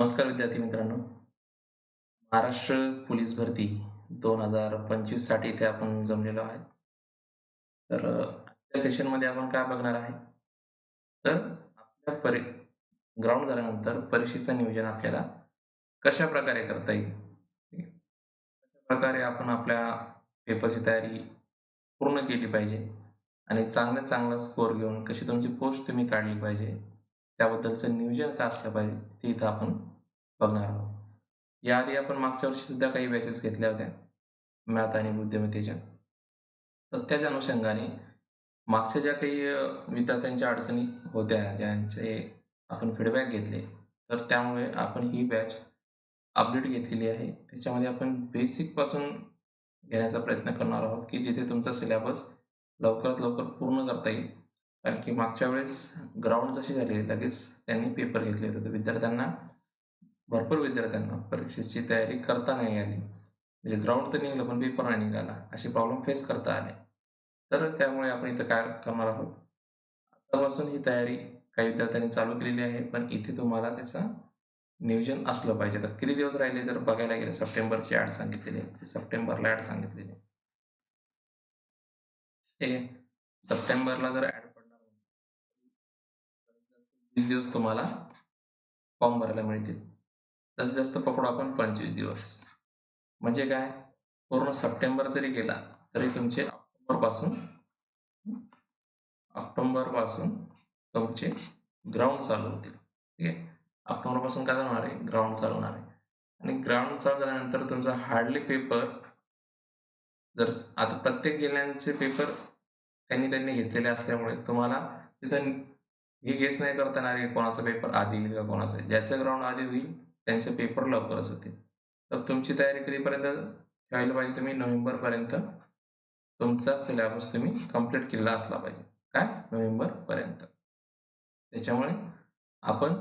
नमस्कार विद्यार्थी मित्रांनो. महाराष्ट्र पोलीस भरती दोन हजार पंचवीससाठी इथे आपण जमलेलो आहे. तर आजच्या सेशनमध्ये आपण काय बघणार आहे? तर आपल्या परी ग्राउंड झाल्यानंतर परीक्षेचं नियोजन आपल्याला कशा प्रकारे करता येईल? कशा प्रकारे आपण आपल्या पेपरची तयारी पूर्ण केली पाहिजे? आणि चांगला चांगला स्कोअर घेऊन कशी तुमची पोस्ट तुम्ही काढली पाहिजे? त्याबद्दलचं नियोजन काय असलं पाहिजे? ते इथं आपण बघणार आहोत. याआधी आपण मागच्या वर्षी सुद्धा काही बॅचेस घेतल्या होत्या. मॅथ आणि बुद्धिमत्तेच्या. तर त्याच्या अनुषंगाने मागच्या ज्या काही विद्यार्थ्यांच्या अडचणी होत्या ज्यांचे आपण फीडबॅक घेतले तर त्यामुळे आपण ही बॅच अपडेट घेतलेली आहे. त्याच्यामध्ये आपण बेसिकपासून घेण्याचा प्रयत्न करणार आहोत की जिथे तुमचा सिलेबस लवकरात लवकर पूर्ण करता येईल. कारण की मागच्या वेळेस ग्राउंड जशी झाली लगेच त्यांनी पेपर घेतले होते. तर विद्यार्थ्यांना भरपूर विद्यार्थ्यांना परीक्षेची तयारी करता नाही आली. म्हणजे ग्राउंड तर निघलं पण पेपर नाही निघाला. असे प्रॉब्लेम फेस करता आले. तर त्यामुळे आपण इथं काय करणार आहोत? आतापासून ही तयारी काही विद्यार्थ्यांनी चालू केलेली आहे पण इथे तुम्हाला त्याचं नियोजन असलं पाहिजे. तर किती दिवस राहिले जर बघायला गेले सप्टेंबरची ॲड सांगितलेली आहे. सप्टेंबरला ॲड सांगितलेली आहे. ठीक आहे सप्टेंबरला जर ॲड पडणार वीस दिवस तुम्हाला फॉर्म भरायला मिळतील. जास्तीत जास्त पकडू आपण पंचवीस दिवस. म्हणजे काय? पूर्ण सप्टेंबर जरी गेला तरी तुमचे ऑक्टोबरपासून ऑक्टोबरपासून तुमचे ग्राउंड चालू होतील. ठीक आहे? ऑक्टोबरपासून काय होणार आहे? ग्राउंड चालू होणार आहे. आणि ग्राउंड चालू झाल्यानंतर तुमचा हार्डली पेपर जर आता प्रत्येक जिल्ह्यांचे पेपर त्यांनी त्यांनी घेतलेले असल्यामुळे तुम्हाला तिथं हे गेस नाही करता येणार की कोणाचा पेपर आधी येईल का कोणाचा. ज्याचं ग्राउंड आधी होईल त्यांचे पेपर लवकरच होतील तर तुमची तयारी कधीपर्यंत ठेवायला पाहिजे? तुम्ही नोव्हेंबरपर्यंत तुमचा सिलेबस तुम्ही कंप्लीट केला असला पाहिजे. काय? नोव्हेंबरपर्यंत. त्याच्यामुळे आपण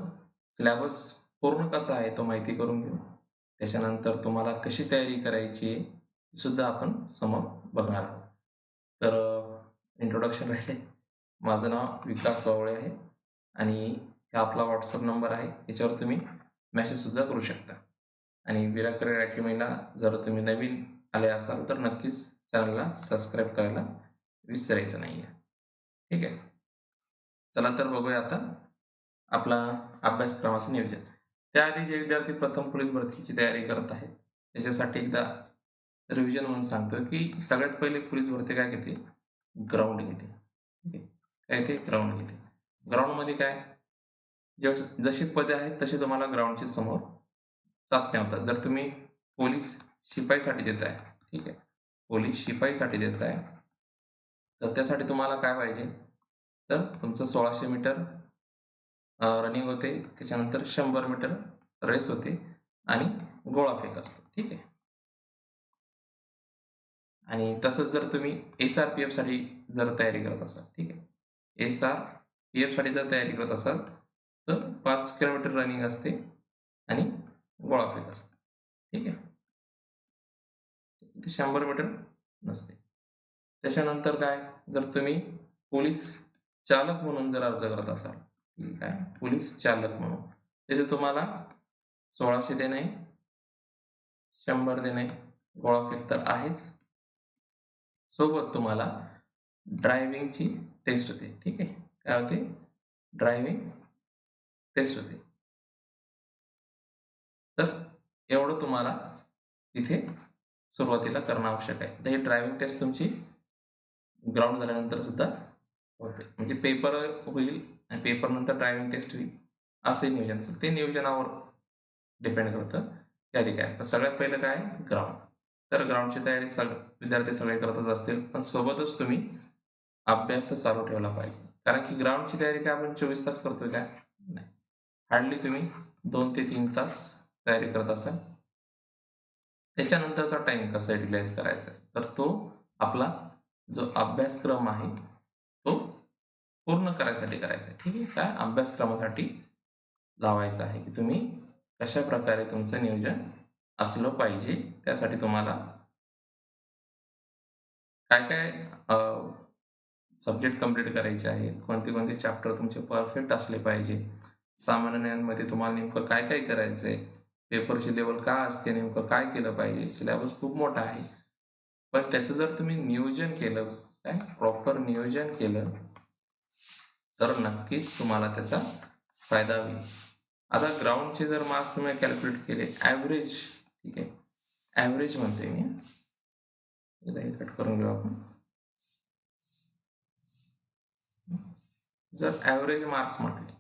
सिलेबस पूर्ण कसा आहे तो माहिती करून घेऊ. त्याच्यानंतर तुम्हाला कशी तयारी करायची आहे सुद्धा आपण समोर बघणार. आहोत तर इंट्रोडक्शन राहिले. माझं नाव विकास वावळे आहे आणि हा आपला व्हॉट्सअप नंबर आहे. याच्यावर तुम्ही मॅसेजसुद्धा करू शकता. आणि विराट अकॅडमीला जर तुम्ही नवीन आले असाल तर नक्कीच चॅनलला सबस्क्राईब करायला विसरायचं नाही आहे ठीक आहे? चला तर बघूया आता आपला अभ्यासक्रमाचं नियोजन. त्याआधी जे विद्यार्थी प्रथम पोलीस भरतीची तयारी करत आहेत त्याच्यासाठी एकदा रिव्हिजन म्हणून सांगतो की सगळ्यात पहिले पोलीस भरती काय घेते ग्राउंड घेते ठीक आहे? काय ते ग्राउंड घेते ग्राउंडमध्ये काय? जस जशी पदे आहेत तसे तुम्हाला ग्राउंडचे समोर चाचण्या होतात. जर तुम्ही पोलीस शिपाईसाठी देत आहे ठीक आहे. पोलीस शिपाईसाठी देत आहे तर त्यासाठी तुम्हाला काय पाहिजे? तर तुमचं सोळाशे मीटर रनिंग होते त्याच्यानंतर शंभर मीटर रेस होते आणि गोळा फेक असतो ठीक आहे. आणि तसंच जर तुम्ही एस आर पी एफसाठी जर तयारी करत असाल ठीक आहे. एस आर पी एफसाठी जर तयारी करत असाल तर पाच किलोमीटर रनिंग असते आणि गोळा फेक असते. ठीक आहे? ते शंभर मीटर नसते. त्याच्यानंतर काय? जर तुम्ही पोलीस चालक म्हणून जर अर्ज करत असाल ठीक आहे? पोलीस चालक म्हणून तिथे तुम्हाला सोळाशे देणे शंभर देणे गोळा फेक तर आहेच. सोबत तुम्हाला ड्रायव्हिंगची टेस्ट होते ठीक आहे? काय होते? ड्रायव्हिंग टेस्ट होते तर एवढं तुम्हाला तिथे सुरुवातीला करणं आवश्यक आहे. तर ही ड्रायव्हिंग टेस्ट तुमची ग्राउंड झाल्यानंतर सुद्धा होते. म्हणजे पेपर होईल आणि पेपर नंतर ड्रायव्हिंग टेस्ट होईल. असं नियोजन असेल ते नियोजनावर डिपेंड करतं यादी काय पण सगळ्यात पहिलं काय ग्राउंड तर ग्राउंडची तयारी सग विद्यार्थी सगळे करतच असतील पण सोबतच तुम्ही अभ्यास चालू ठेवला पाहिजे. कारण की ग्राउंडची तयारी काय आपण चोवीस तास करतोय काय नाही. हार्डली तुम्ही. दोन ते तीन तास तयारी करत असाल. त्याच्यानंतरचा टाइम कसा युटिलाइज करायचा तर तो आपला जो अभ्यासक्रम आहे तो पूर्ण करायसाठी करायचा आहे. ठीक आहे? काय अभ्यासक्रमासाठी लावायचा आहे की तुम्ही कशा प्रकारे तुमचं नियोजन असलं पाहिजे त्यासाठी तुम्हाला काय काय सब्जेक्ट कंप्लीट करायचे आहेत? कोणते कोणते चॅप्टर तुमचे परफेक्ट असले पाहिजे? सामान्य ज्ञानमध्ये तुम्हाला नेमकं काय काय करायचं आहे पेपरची लेवल का असते? नेमकं काय केलं पाहिजे? सिलेबस खूप मोठा आहे. पण त्याचं जर तुम्ही नियोजन केलं काय? प्रॉपर नियोजन केलं तर नक्कीच तुम्हाला त्याचा फायदा होईल. आता ग्राउंडचे जर मार्क्स तुम्ही कॅल्क्युलेट केले ॲव्हरेज ठीक आहे? ॲव्हरेज म्हणते मी. कट करून घेऊ आपण. जर ॲव्हरेज मार्क्स म्हटले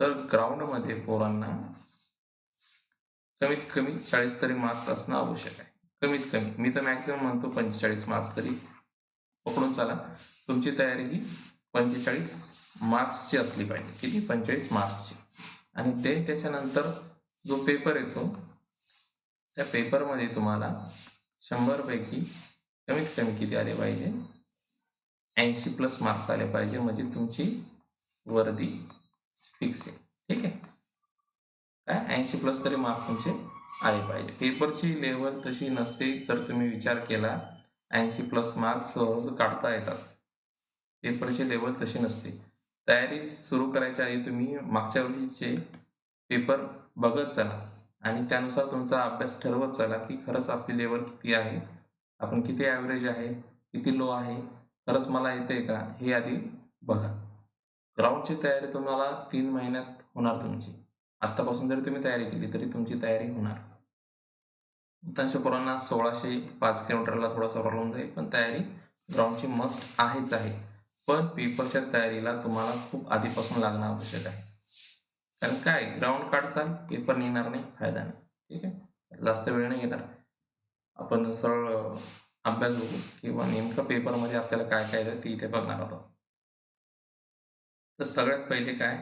तर ग्राउंडमध्ये पोरांना कमीत कमी चाळीस तरी मार्क्स असणं आवश्यक आहे. कमीत कमी. मी तर मॅक्झिमम म्हणतो पंचेचाळीस मार्क्स तरी पकडून चाला. तुमची तयारी ही पंचेचाळीस मार्क्सची असली पाहिजे. किती? पंचेचाळीस मार्क्सची आणि ते त्याच्यानंतर जो पेपर येतो त्या पेपरमध्ये तुम्हाला शंभरपैकी कमीत कमी किती आले पाहिजे? ऐंशी प्लस मार्क्स आले पाहिजे. म्हणजे तुमची वर्दी फिक्स आहे. ठीक आहे? काय? ऐंशी प्लस तरी मार्क्स तुमचे आले पाहिजे. पेपरची लेवल तशी नसते जर तुम्ही विचार केला ऐंशी प्लस मार्क्स सहज काढता येतात. पेपरची लेवल तशी नसते. तयारी सुरू करायच्या आधी तुम्ही मागच्या वर्षीचे पेपर बघत चला. आणि त्यानुसार तुमचा अभ्यास ठरवत चला की खरंच आपली लेवल किती आहे? आपण किती ॲव्हरेज आहे? किती लो आहे? खरंच मला येते का? हे आधी बघा. ग्राउंडची तयारी तुम्हाला तीन महिन्यात होणार तुमची. आत्तापासून जरी तुम्ही तयारी केली तरी तुमची तयारी होणार. तशा पोरांना सोळाशे पाच किलोमीटरला थोडासा प्रॉब्लेम जाईल पण तयारी ग्राउंडची मस्ट आहेच आहे. पण पेपरच्या तयारीला तुम्हाला खूप आधीपासून लागणं आवश्यक आहे. कारण काय ग्राउंड काढसाल पेपर निघणार नाही फायदा नाही. ठीक आहे? जास्त वेळ नाही येणार. आपण सरळ अभ्यास बघू किंवा नेमकं पेपरमध्ये आपल्याला काय काय ते इथे बघणार आहोत. तर सगळ्यात पहिले काय?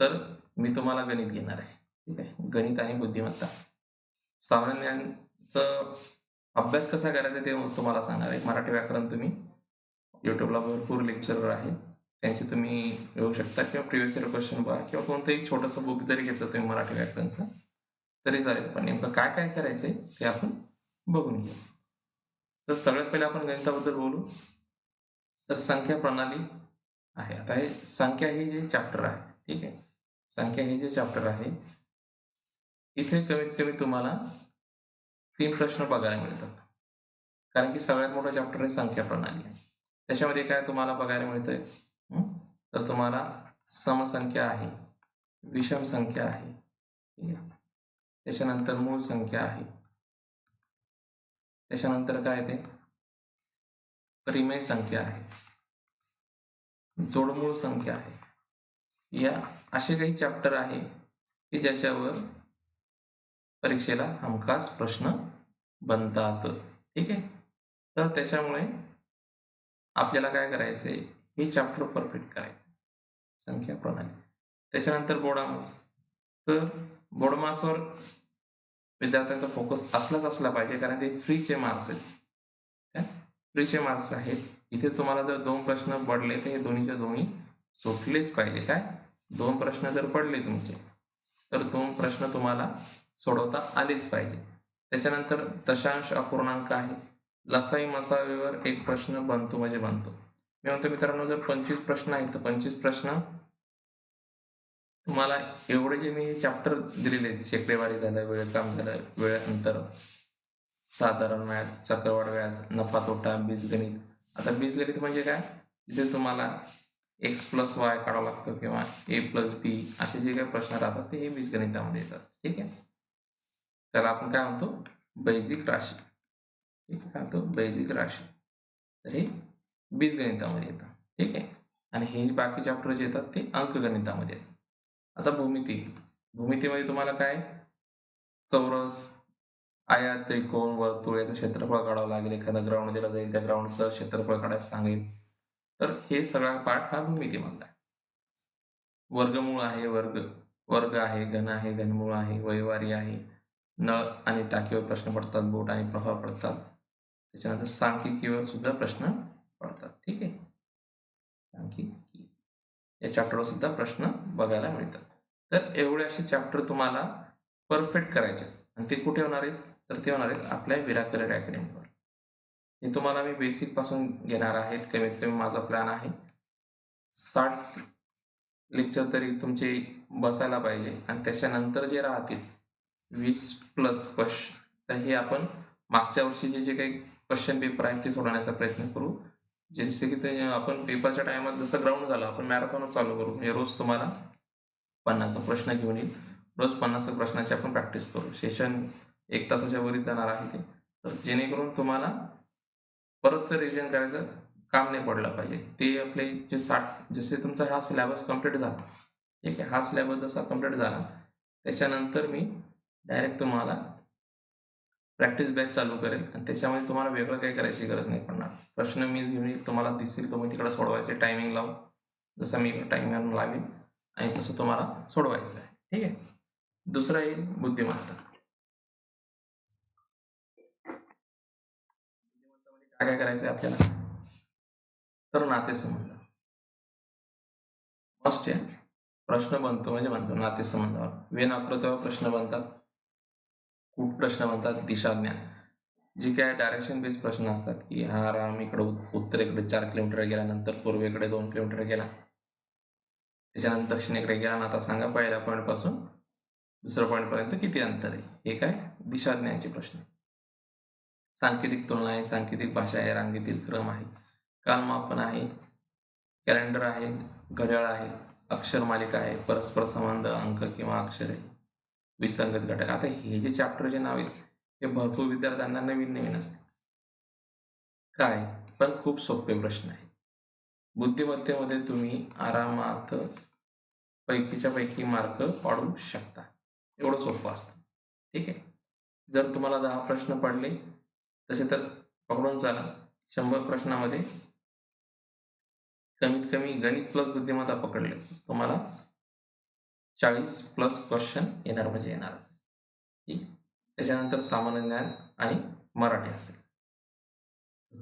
तर मी तुम्हाला गणित घेणार आहे. ठीक आहे? गणित आणि बुद्धिमत्ता. सामान्यांचं अभ्यास कसा करायचा ते तुम्हाला सांगणार आहे. मराठी व्याकरण तुम्ही यूट्यूबला भरपूर लेक्चरर आहे. त्यांचे तुम्ही येऊ शकता किंवा प्रिव्हियस इयर क्वेश्चन बघा किंवा कोणतंही छोटंसं बुक जरी घेतलं तुम्ही मराठी व्याकरणचं तरी चालेल. पण नेमकं काय काय करायचं आहे ते आपण बघून घेऊ. तर सगळ्यात पहिले आपण गणिताबद्दल बोलू. तर संख्या प्रणाली आहे. आता हे संख्या हे जे चॅप्टर आहे, ठीक आहे? संख्या हे जे चॅप्टर आहे, इथे कमीत कमी तुम्हाला तीन प्रश्न बघायला मिळतात. कारण की सगळ्यात मोठा चॅप्टर आहे संख्या प्रणाली त्याच्यामध्ये काय तुम्हाला बघायला मिळतंय? तर तुम्हाला समसंख्या आहे, विषम संख्या आहे, ठीक आहे? त्याच्यानंतर मूळ संख्या आहे. त्याच्यानंतर काय ते? परिमेय संख्या आहे. जोडमूळ संख्या आहे. या असे काही चॅप्टर आहे की ज्याच्यावर परीक्षेला हमखास प्रश्न बनतात. ठीक आहे? तर त्याच्यामुळे आपल्याला काय करायचं आहे हे चॅप्टर परफेक्ट करायचं संख्या प्रणाली. त्याच्यानंतर बोडामास तर बोडमासवर विद्यार्थ्यांचा फोकस असलाच असला पाहिजे कारण ते फ्रीचे मार्क्स आहेत. फ्रीचे मार्क्स आहेत. इथे तुम्हाला जर दोन प्रश्न पडले तर हे दोन्हीच्या दोन्ही सोडलेच पाहिजे. काय? दोन प्रश्न जर पडले तुमचे तर दोन प्रश्न तुम्हाला सोडवता आलेच पाहिजे. त्याच्यानंतर दशांश अपूर्णांक आहे. लसाई मसावीवर एक प्रश्न बनतो म्हणजे बनतो मी म्हणतो मित्रांनो जर पंचवीस प्रश्न आहेत तर पंचवीस प्रश्न तुम्हाला एवढे जे मी हे चॅप्टर दिलेले शेकडेवारी झालं वेळ काम झालं वेळ अंतर साधारण व्याज चक्रवाढ व्याज नफा तोटा बीजगणित आता बीजगणित म्हणजे काय? तिथे तुम्हाला एक्स प्लस वाय काढावं लागतं किंवा ए प्लस बी असे जे काही प्रश्न राहतात ते हे बीजगणितामध्ये येतात. ठीक आहे? त्याला आपण काय म्हणतो? बैजिक राशी. ठीक आहे? काय म्हणतो? बैजिक राशी. तर हे बीजगणितामध्ये येतं. ठीक आहे? आणि हे बाकी चॅप्टर जे येतात ते अंकगणितामध्ये येतात. आता भूमिती. भूमितीमध्ये तुम्हाला काय? चौरस आयात त्रिकोण वर्तुळ याचं क्षेत्रफळ काढावं लागेल. एखादा ग्राउंड दिला जाईल त्या ग्राउंडचं क्षेत्रफळ काढायला सांगेल. तर हे सगळा पाठ हा भूमितीमधला आहे. वर्गमूळ आहे वर्ग. वर्ग आहे घन आहे घनमूळ आहे वैवारी आहे. नळ आणि टाकीवर प्रश्न पडतात बोट आणि प्रभाव पडतात. त्याच्यानंतर सांख्यिकीवर सुद्धा प्रश्न पडतात. ठीक आहे? सांख्यिकी. या चॅप्टरवर सुद्धा प्रश्न बघायला मिळतात. तर एवढे असे चॅप्टर तुम्हाला परफेक्ट करायचे आणि ते कुठे होणार आहेत? तर ते होणार आहेत आपल्या विराकरड अकॅडमीवर हे तुम्हाला मी बेसिकपासून घेणार आहेत कमीत कमी माझा प्लॅन आहे. साठ लेक्चर तरी तुमचे बसायला पाहिजे आणि त्याच्यानंतर जे राहतील वीस प्लस क्वेश्चन तर हे आपण मागच्या वर्षीचे जे काही क्वेश्चन पेपर आहेत ते सोडवण्याचा प्रयत्न करू. जसे की ते आपण पेपरच्या टायमात जसं ग्राउंड झालं आपण मॅरेथॉनच चालू करू. म्हणजे रोज तुम्हाला पन्नास प्रश्न घेऊन येईल. रोज पन्नास प्रश्नाची आपण प्रॅक्टिस करू. सेशन एक तासाच्या वरी जाणार आहे ते. तर जेणेकरून तुम्हाला परतचं रिव्हिजन करायचं काम नाही पडलं पाहिजे. ते आपले जे साठ जसे तुमचा हा सिलेबस कंप्लीट झाला ठीक आहे? हा सिलेबस जसा कंप्लीट झाला त्याच्यानंतर मी डायरेक्ट तुम्हाला प्रॅक्टिस बॅच चालू करेल आणि त्याच्यामध्ये तुम्हाला वेगळं काही करायची गरज नाही पडणार. प्रश्न मी घेऊन तुम्हाला दिसेल तुम्ही तिकडे सोडवायचे टायमिंग लावून जसं मी टायमिंग लावेल आणि तसं तुम्हाला सोडवायचं आहे. ठीक आहे? दुसरा येईल बुद्धिमत्ता. काय काय करायचं आहे आपल्याला? तर नातेसंबंध. मस्ट आहे प्रश्न बनतो म्हणजे म्हणतो नातेसंबंधावर. वेन आकृत्यावर तेव्हा प्रश्न बनतात. खूप प्रश्न बनतात. दिशाज्ञान जे काय डायरेक्शन बेस्ड प्रश्न असतात की हा राम इकडे उत्तरेकडे चार किलोमीटर गेला नंतर पूर्वेकडे दोन किलोमीटर गेला. त्याच्यानंतर दक्षिणेकडे गेला. ना आता सांगा पहिल्या पॉईंटपासून दुसऱ्या पॉईंट पर्यंत किती अंतर आहे? हे काय? दिशाज्ञानचे प्रश्न. सांकेतिक तुलना आहे सांकेतिक भाषा आहे रांगेतील क्रम आहे कालमापन आहे कॅलेंडर आहे घड्याळ आहे अक्षर मालिका आहे परस्पर संबंध अंक किंवा अक्षर आहे विसंगत घटक. आता हे जे चॅप्टर जे नाव आहेत हे भरपूर विद्यार्थ्यांना नवीन नवीन असते काय? पण खूप सोपे प्रश्न आहे बुद्धिमत्तेमध्ये तुम्ही आरामात पैकीच्या पैकी मार्क पाडू शकता. एवढं सोपं असतं. ठीक आहे? जर तुम्हाला दहा प्रश्न पडले तसे तर पकडून चाला. शंभर प्रश्नामध्ये कमीत कमी गणित प्लस बुद्धिमत्ता पकडले. तुम्हाला चाळीस प्लस क्वेश्चन येणार म्हणजे येणारच. ठीक? त्याच्यानंतर सामान्य ज्ञान आणि मराठी असेल.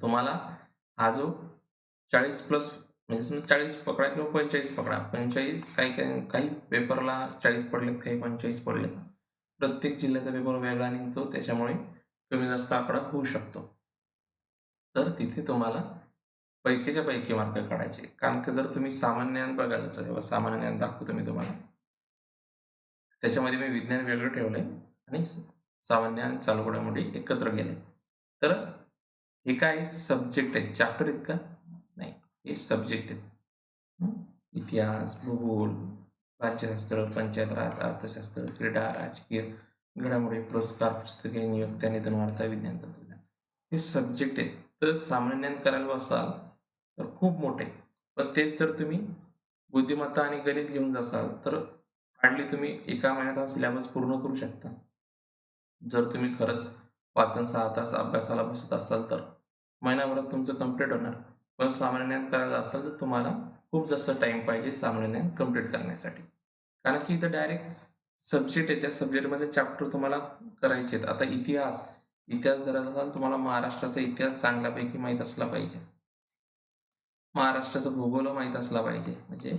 तुम्हाला हा जो चाळीस प्लस म्हणजे चाळीस पकडा किंवा पंचेचाळीस पकडा. पंचेचाळीस काही काही काही पेपरला चाळीस पडलेत काही पंचेचाळीस पडलेत. प्रत्येक जिल्ह्याचा पेपर वेगळा निघतो. त्याच्यामुळे कमी जास्त आकडा होऊ शकतो. तर तिथे तुम्हाला पैकीच्या पैकी मार्क काढायचे. कारण की जर तुम्ही सामान्य ज्ञान बघायला तेव्हा सामान्य ज्ञान दाखवतो मी तुम्हाला. त्याच्यामध्ये मी विज्ञान वेगळं ठेवलंय आणि सामान्य आणि चालू घडामोडी एकत्र गेले तर हे काय सब्जेक्ट आहेत चॅप्टर आहेत का नाही हे सब्जेक्ट आहेत इतिहास भूगोल राज्यशास्त्र पंचायत राज अर्थशास्त्र क्रीडा राजकीय घडामोडी पुरस्कार पुस्तके नियुक्त्या निधन वार्ता विज्ञान तंत्रज्ञान. हे सब्जेक्ट आहेत तर सामान्य ज्ञान करायला बसाल तर खूप मोठे. पण तेच जर तुम्ही बुद्धिमत्ता आणि गणित घेऊन जासाल तर हार्डली तुम्ही एका महिन्यात हा सिलेबस पूर्ण करू शकता. जर तुम्ही खरंच वाचन सहा तास अभ्यासाला बसत असाल तर महिनाभरात तुमचं कंप्लीट होणार. पण सामान्य ज्ञान करायला असाल तर तुम्हाला खूप जास्त टाईम पाहिजे सामान्य ज्ञान कंप्लीट करण्यासाठी. कारण की इथं डायरेक्ट सब्जेक्ट आहे त्या सब्जेक्टमध्ये चॅप्टर तुम्हाला करायचे आहेत आता इतिहास इतिहास धरत असाल तुम्हाला महाराष्ट्राचा इतिहास चांगल्यापैकी माहीत असला पाहिजे. महाराष्ट्राचं भूगोल माहीत असला पाहिजे. म्हणजे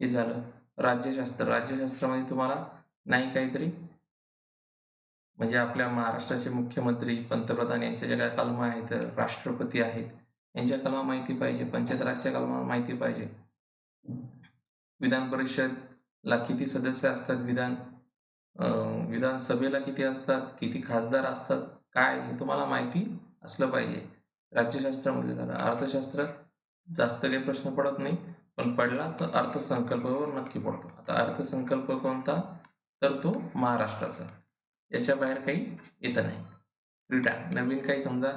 हे झालं. राज्यशास्त्र राज्यशास्त्रामध्ये तुम्हाला नाही काहीतरी. म्हणजे आपल्या महाराष्ट्राचे मुख्यमंत्री पंतप्रधान यांच्या ज्या काय कलमा आहेत राष्ट्रपती आहेत यांच्या कलमा माहिती पाहिजे. पंचायत राजच्या कलमा माहिती पाहिजे. विधान परिषद ला किती सदस्य असतात विधान विधानसभेला किती असतात किती खासदार असतात काय हे तुम्हाला माहिती असलं पाहिजे. राज्यशास्त्रामध्ये झालं. अर्थशास्त्र जास्त काही प्रश्न पडत नाही पण पडला तर अर्थसंकल्पावर नक्की पडतो. आता अर्थसंकल्प कोणता? तर तो महाराष्ट्राचा. याच्या बाहेर काही येत नाही. क्रीडा. नवीन काही समजा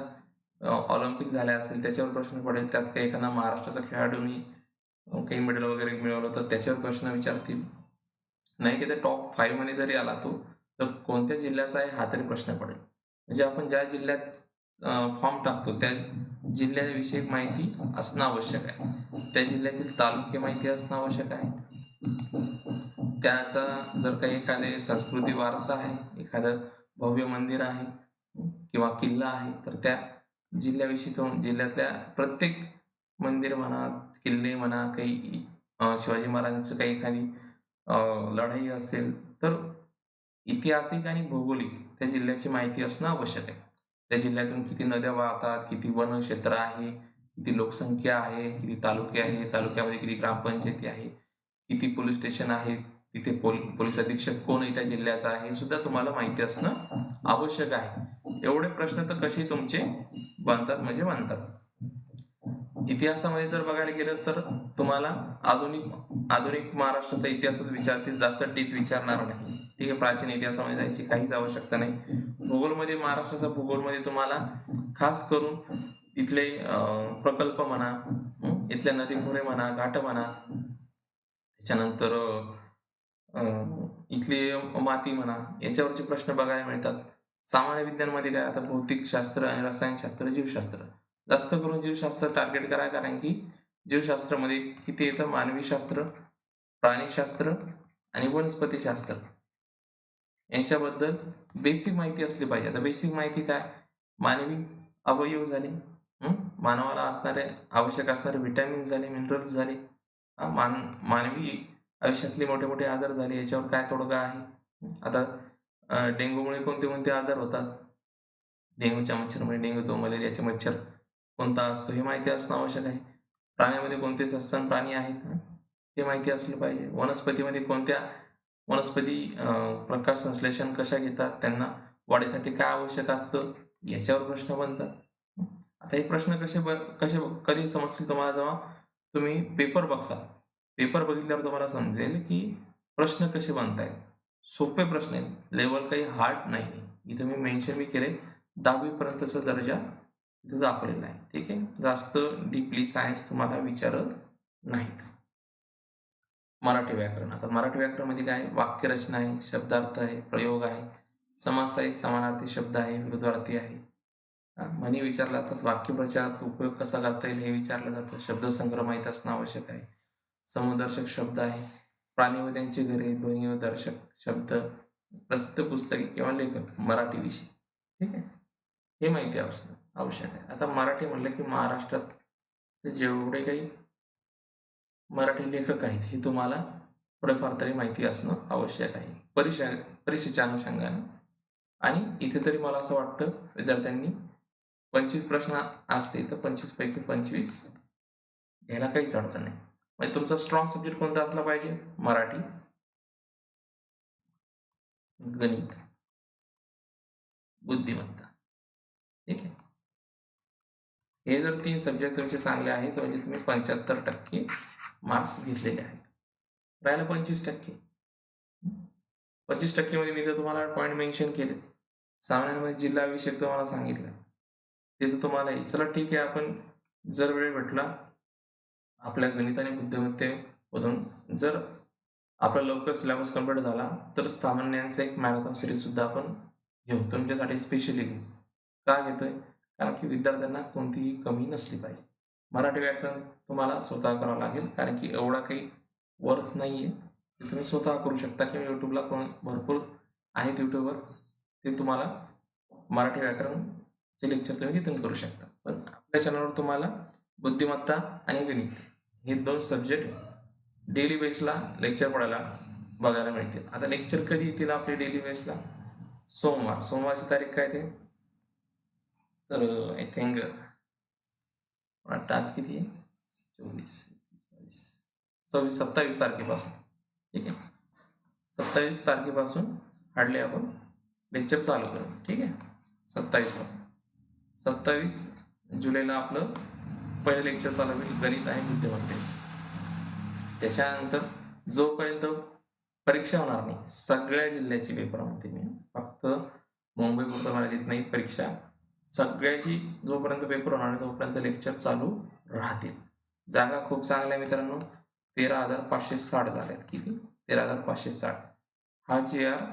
ऑलिम्पिक झाल्या असेल त्याच्यावर प्रश्न पडेल त्यात काही एखादा महाराष्ट्राचा खेळाडूंनी मी काही मेडल वगैरे मिळवलं तर त्याच्यावर प्रश्न विचारतील. नाही की ते टॉप फाईव्हमध्ये जरी आला तो तर कोणत्या जिल्ह्याचा आहे हा तरी प्रश्न पडेल. म्हणजे आपण ज्या जिल्ह्यात फॉर्म टाकतो त्या जिल्ह्याविषयी माहिती असणं आवश्यक आहे. त्या जिल्ह्यातील तालुके माहिती असणं आवश्यक आहे. त्याचा जर काही एखादे संस्कृती वारसा आहे एखादं भव्य मंदिर आहे किंवा किल्ला आहे तर त्या जिल्ह्याविषयी तो जिल्ह्यातल्या प्रत्येक मंदिर म्हणा किल्ले म्हणा काही शिवाजी महाराजांची काही एखादी लढाई असेल तर ऐतिहासिक आणि भौगोलिक त्या जिल्ह्याची माहिती असणं आवश्यक आहे. त्या जिल्ह्यातून किती नद्या वाहतात किती वन क्षेत्र आहे किती लोकसंख्या आहे किती तालुके आहे तालुक्यामध्ये किती ग्रामपंचायती आहे किती पोलीस स्टेशन आहे तिथे पोल पोलीस अधीक्षक कोण आहे त्या जिल्ह्याचा आहे हे सुद्धा तुम्हाला माहिती असणं आवश्यक आहे. एवढे प्रश्न तर कसे तुमचे बनतात म्हणजे बनतात. इतिहासामध्ये जर बघायला गेलं तर तुम्हाला आधुनिक आधुनिक महाराष्ट्राचा इतिहासच विचारतील जास्त डीप विचारणार नाही. ठीक आहे प्राचीन इतिहासामध्ये जायची काहीच आवश्यकता नाही. भूगोलमध्ये महाराष्ट्राचा भूगोलमध्ये तुम्हाला खास करून इथले प्रकल्प म्हणा इथल्या नदी खोरे म्हणा घाट म्हणा त्याच्यानंतर इथली माती म्हणा याच्यावरचे प्रश्न बघायला मिळतात. सामान्य विज्ञानमध्ये काय? आता भौतिकशास्त्र आणि रसायनशास्त्र जीवशास्त्र. जास्त करून जीवशास्त्र टार्गेट करा कारण की जीवशास्त्रामध्ये किती येतं? मानवी शास्त्र प्राणीशास्त्र आणि वनस्पतीशास्त्र यांच्याबद्दल बेसिक माहिती असली पाहिजे. आता बेसिक माहिती काय? मानवी अवयव झाले मानवाला असणारे आवश्यक असणारे व्हिटॅमिन झाले मिनरल्स झाले. मान मानवी आयुष्यातले मोठे मोठे आजार झाले याच्यावर काय तोडगा आहे? आता डेंग्यूमुळे कोणते कोणते आजार होतात? डेंग्यूच्या मच्छरमुळे डेंग्यू तो मलेरियाचे मच्छर. कोणता असतो हे माहिती असणं आवश्यक आहे. प्राण्यामध्ये कोणते सस्तन प्राणी आहेत हे? माहिती असलं पाहिजे. वनस्पतीमध्ये कोणत्या वनस्पती प्रकाश संश्लेषण कशा घेतात त्यांना वाढीसाठी काय आवश्यक असतं याच्यावर प्रश्न बनतात. आता हे प्रश्न कसे ब कसे कधी समजतील तुम्हाला जेव्हा तुम्ही पेपर बघसाल? पेपर बघितल्यावर तुम्हाला समजेल की प्रश्न कसे बनत आहेत सोपे प्रश्न आहेत. लेवल काही हार्ड नाही. इथं मी मेन्शन मी केले दहावीपर्यंतचा दर्जा इथं दाखवलेला आहे ठीक आहे? जास्त डीपली सायन्स तुम्हाला विचारत नाहीत. मराठी व्याकरण. आता मराठी व्याकरणमध्ये काय वाक्यरचना आहे शब्दार्थ आहे प्रयोग आहे समास आहे समानार्थी शब्द आहे विरुद्धार्थी आहे. म्हणी विचारलं जातात. वाक्यप्रचारात उपयोग कसा करता येईल हे विचारलं जातं. शब्दसंग्रह माहीत असणं आवश्यक आहे. समुदर्शक शब्द आहे. प्राणी व त्यांची घरे ध्वनी व दर्शक शब्द प्रसिद्ध पुस्तके किंवा लेखक मराठी विषय. ठीक आहे? हे माहिती असणं आवश्यक आहे. आता मराठी म्हणलं की महाराष्ट्रात जेवढे काही मराठी लेखक आहेत हे तुम्हाला थोडंफार तरी माहिती असणं आवश्यक आहे. परीक्षा परीक्षेच्या अनुषंगाने. आणि इथे तरी मला असं वाटतं विद्यार्थ्यांनी पंचवीस प्रश्न असले तर पंचवीस पैकी पंचवीस घ्यायला काहीच अडचण नाही. म्हणजे तुमचा स्ट्रॉंग सब्जेक्ट कोणता असला पाहिजे? मराठी. गणित. बुद्धिमत्ता. ठीक आहे? हे जर तीन सब्जेक्ट तुमचे चांगले आहेत म्हणजे तुम्ही पंच्याहत्तर टक्के मार्क्स घेतलेले आहेत. राहिलं पंचवीस टक्के. पंचवीस टक्केमध्ये मी तर तुम्हाला पॉईंट मेन्शन केले. सामान्यांमध्ये जिल्हा विषयक तुम्हाला सांगितलं. ते तर तुम्हाला येईल. चला ठीक आहे आपण जर वेळ भेटला आपल्या गणित आणि बुद्धिमत्तेमधून जर आपला लवकर सिलेबस कंप्लीट झाला तर सामान्यांचा एक मॅरेथॉन सिरीज सुद्धा आपण घेऊ. तुमच्यासाठी स्पेशली घेऊ. का घेतोय? कारण की विद्यार्थ्यांना कोणतीही कमी नसली पाहिजे. मराठी व्याकरण तुम्हाला स्वतः करावं लागेल कारण की एवढा काही वर्थ नाही आहे तुम्ही स्वतः करू शकता किंवा यूट्यूबला कोण भरपूर आहेत यूट्यूबवर ते तुम्हाला मराठी व्याकरणचे लेक्चर तुम्ही तिथून करू शकता. पण आपल्या चॅनलवर तुम्हाला बुद्धिमत्ता आणि गणित हे दोन सब्जेक्ट डेली बेसला लेक्चर पडायला बघायला मिळतील. आता लेक्चर कधी येतील आपले डेली बेसला सोमवार. सोमवारची तारीख काय ते? तर आय थिंक टास्क किती आहे? चोवीस बावीस, सव्वीस सत्तावीस तारखेपासून. ठीक आहे. सत्तावीस तारखेपासून हार्डली आपण लेक्चर चालू करू. ठीक आहे? सत्तावीसपासून. सत्तावीस जुलैला आपलं पहिलं लेक्चर चालू होईल. गणित आणि बुद्धिमत्तेचं त्याच्यानंतर जोपर्यंत परीक्षा होणार नाही सगळ्या जिल्ह्याची पेपर म्हणते मी. फक्त मुंबई पुरतं देत नाही परीक्षा सगळ्याची जोपर्यंत पेपर होणार तोपर्यंत लेक्चर चालू राहतील. जागा खूप चांगल्या मित्रांनो. तेरा हजार पाचशे साठ झाल्यात किती? तेरा हजार पाचशे साठ. हा जे आर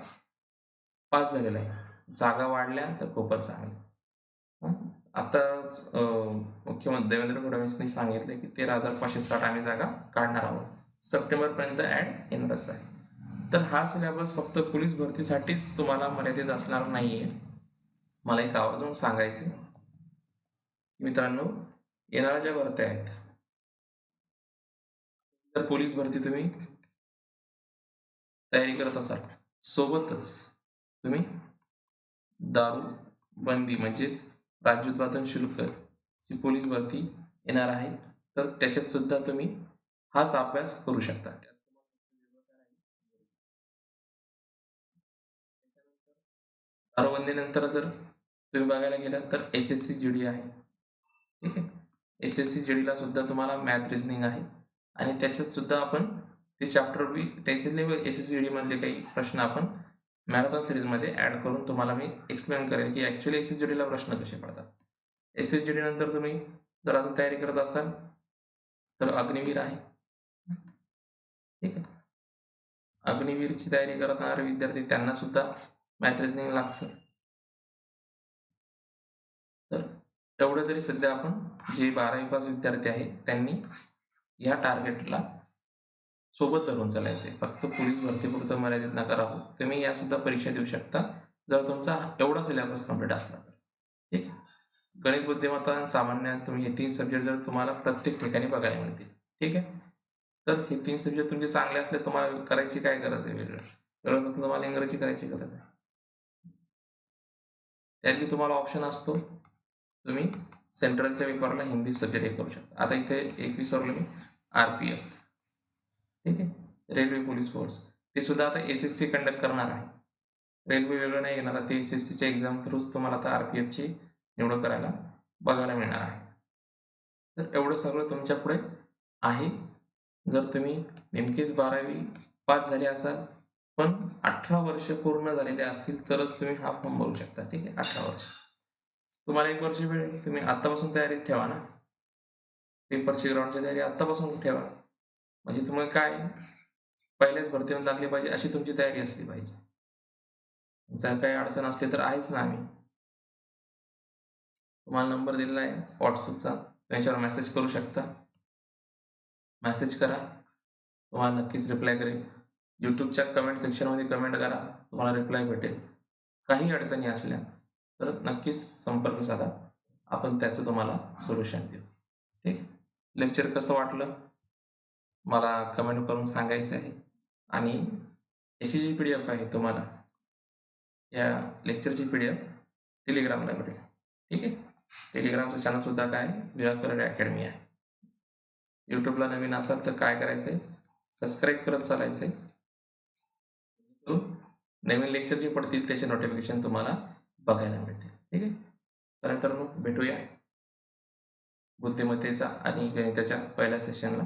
पास झालेला आहे. जागा वाढल्या तर खूपच चांगलं हं? आताच मुख्यमंत्री देवेंद्र फडणवीसनी सांगितले की तेरा हजार पाचशे साठ आम्ही जागा काढणार आहोत. सप्टेंबरपर्यंत ॲड येणारच आहे. तर हा सिलेबस फक्त पोलीस भरतीसाठीच तुम्हाला मर्यादित असणार नाही आहे मला एक आवर्जून सांगायचं मित्रांनो येणाऱ्या ज्या भरत्या आहेत तर पोलीस भरती तुम्ही तयारी करत असाल सोबतच तुम्ही दारू बंदी म्हणजेच राज्योत्पादन शुल्क ची पोलीस भरती येणार आहे तर त्याच्यात सुद्धा तुम्ही हाच अभ्यास करू शकता. दारूबंदीनंतर जर तुम्ही बघायला गेलं तर S S C G D आहे. ठीक आहे? एस एस सी जी डीला सुद्धा तुम्हाला मॅथ रिझनिंग आहे. आणि त्याच्यात सुद्धा आपण ते चॅप्टर बी त्याच्यातले एस एस सी जी डीमधले काही प्रश्न आपण मॅरेथॉन सिरीजमध्ये ॲड करून तुम्हाला मी एक्सप्लेन करेल की ॲक्च्युली एस एस जी डीला प्रश्न कसे पडतात. एस एस जी डी नंतर तुम्ही जर अजून तयारी करत असाल तर अग्निवीर आहे. ठीक आहे? अग्निवीरची तयारी करणारे विद्यार्थी त्यांना सुद्धा मॅथ रिझनिंग लागतं. तेवढं तरी सध्या आपण जे बारावी पास विद्यार्थी आहेत त्यांनी ह्या टार्गेटला सोबत धरून चालायचे फक्त पोलीस भरतीपुरतं मर्यादित नका राहू तुम्ही या सुद्धा परीक्षा देऊ शकता. जर तुमचा एवढा सिलेबस कंप्लीट असला तर. ठीक आहे? गणित बुद्धिमत्ता आणि सामान्य तुम्ही हे तीन सब्जेक्ट जर तुम्हाला प्रत्येक ठिकाणी बघायला मिळतील. ठीक आहे? तर हे तीन सब्जेक्ट तुमचे चांगले असले तुम्हाला करायची काय गरज आहे वेगळं? वेगळं फक्त तुम्हाला इंग्रजी करायची गरज आहे. त्यातली तुम्हाला ऑप्शन असतो. तुम्ही सेंट्रलच्या पेपरला हिंदी सब्जेक्ट हे करू शकता. आता इथे एकवीस विसरलो मी. आर पी एफ ठीक आहे? रेल्वे पोलीस फोर्स ते सुद्धा आता एस एस सी कंडक्ट करणार आहे. रेल्वे वेगळं नाही येणार ते एस एस सीच्या एक्झाम थ्रूच तुम्हाला आता आर पी एफची निवड करायला बघायला मिळणार आहे. तर एवढं सगळं तुमच्यापुढे आहे. जर तुम्ही नेमकेच बारावी पास झाले असाल पण अठरा वर्ष पूर्ण झालेले असतील तरच तुम्ही हा फॉर्म भरू शकता. ठीक आहे? अठरा वर्ष. तुम्हाला एक वर्ष वेळ तुम्ही आत्तापासून तयारी ठेवा ना. पेपरची ग्राउंडची तयारी आत्तापासून ठेवा. म्हणजे तुम्ही काय पहिलेच भरती होऊन लागली पाहिजे अशी तुमची तयारी असली पाहिजे. जर काही अडचण असली तर आहेच ना आम्ही. तुम्हाला नंबर दिलेला आहे व्हॉट्सअपचा त्याच्यावर मेसेज करू शकता. मेसेज करा. तुम्हाला नक्कीच रिप्लाय करेल. यूट्यूबच्या कमेंट सेक्शनमध्ये कमेंट करा. तुम्हाला रिप्लाय भेटेल. काही अडचणी असल्या तर नक्कीच संपर्क साधा. आपण त्याचं तुम्हाला सोल्युशन देऊ. ठीक? लेक्चर कसं वाटलं? मला कमेंट करून सांगायचं आहे. आणि याची जी पी डी एफ आहे तुम्हाला या लेक्चरची पी डी एफ टेलिग्रामला मिळेल ठीक आहे? टेलिग्रामचं चॅनलसुद्धा काय? निराकरण अकॅडमी आहे. यूट्यूबला नवीन असाल तर काय करायचं आहे सबस्क्राईब करत चालायचं आहे नवीन लेक्चर जे पडतील त्याचे नोटिफिकेशन तुम्हाला बघायला मिळतील. ठीक आहे? चला मग भेटूया. बुद्धिमत्तेचा आणि गणिताच्या पहिल्या सेशनला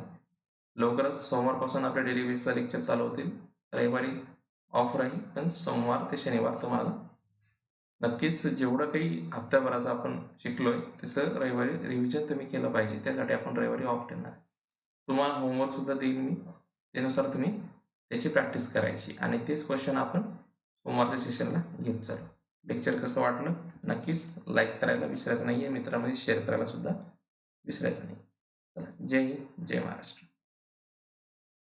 लवकरच सोमवारपासून आपल्या डेली बेसला लेक्चर चालू होतील. रविवारी ऑफ राहील पण सोमवार ते शनिवार तुम्हाला. नक्कीच जेवढं काही हप्त्याभराचं आपण शिकलोय तसं रविवारी रिव्हिजन तुम्ही केलं पाहिजे. त्यासाठी आपण रविवारी ऑफ ठेवणार. तुम्हाला होमवर्क सुद्धा देईन मी. त्यानुसार तुम्ही त्याची प्रॅक्टिस करायची. आणि तेच क्वेश्चन आपण सोमवारच्या सेशनला घेत चालू. लेक्चर कसं वाटलं? नक्कीच लाईक करायला विसरायचं नाही आहे मित्रांमध्ये शेअर करायला सुद्धा विसरायचं नाही. चला जय हिंद जय महाराष्ट्र.